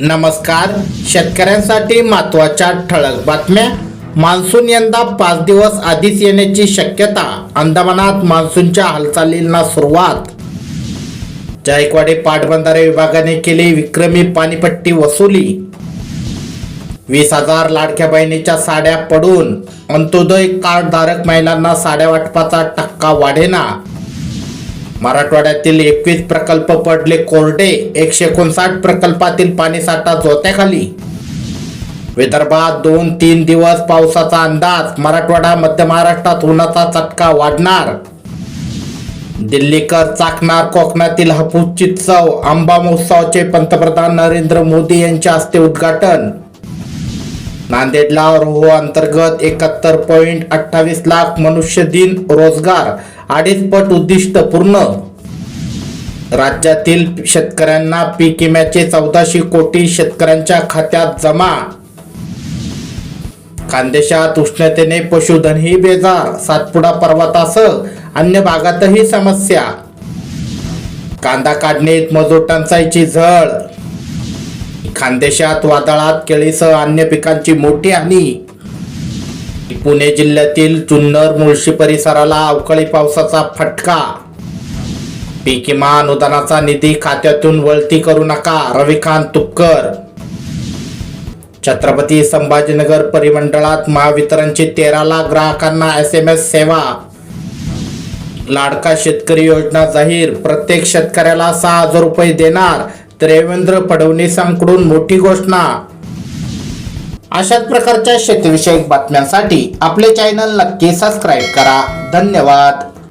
नमस्कार. शेतकऱ्यांसाठी महत्त्वाच्या ठळक बातम्या. मान्सून यंदा पाच दिवस आधीच येण्याची शक्यता. अंदमानात मान्सूनच्या हालचालींना सुरुवात. जायकवाडी पाटबंधारे विभागाने केली विक्रमी पाणीपट्टी वसुली. वीस हजार लाडक्या बहिणीच्या साड्या पडून अंत्योदय कार्डधारक महिलांना साड्या वाटपाचा टक्का वाढेना. मराठवाड्यातील एकवीस प्रकल्प पडले कोरडे एकशे एकोणसाठ प्रकल्पातील पाणीसाठा जोत्याखाली. विदर्भात दोन तीन दिवस पावसाचा अंदाज मराठवाडा मध्य महाराष्ट्रात उन्हाचा चटका वाढणार. दिल्लीकर चाकणार कोकणातील हापूसची चव आंबा महोत्सवाचे पंतप्रधान नरेंद्र मोदी यांच्या हस्ते उद्घाटन. नांदेडला रोहो अंतर्गत एकाहत्तर पॉईंट अठ्ठावीस लाख मनुष्य दिन रोजगार अडीच पट उद्दिष्ट पूर्ण. राज्यातील शेतकऱ्यांना पीक विम्याचे चौदाशे कोटी शेतकऱ्यांच्या खात्यात जमा. खानदेशात उष्णतेने पशुधनही बेजार सातपुडा पर्वतासह अन्य भागातही समस्या. कांदा काढणीत मजूर टंचाईची झळ. खानदेशात वादळात केळीसह अन्य पिकांची मोठी हानी. पुणे जिल्ह्यातील जुन्नर मुळशी परिसराला अवकाळी पावसाचा फटका. पीक विमा अनुदानाचा निधी खात्यातून वळती करू नका रविकांत तुपकर. छत्रपती संभाजीनगर परिमंडळात महावितरणची तेरा लाख ग्राहकांना एस एम एस सेवा. लाडका शेतकरी योजना जाहीर प्रत्येक शेतकऱ्याला सहा हजार रुपये देणार. देवेंद्र फडणवीसांकडून मोठी घोषणा. अशाच प्रकारच्या शेतीविषयक बातम्यांसाठी आपले चॅनल नक्की सबस्क्राईब करा. धन्यवाद.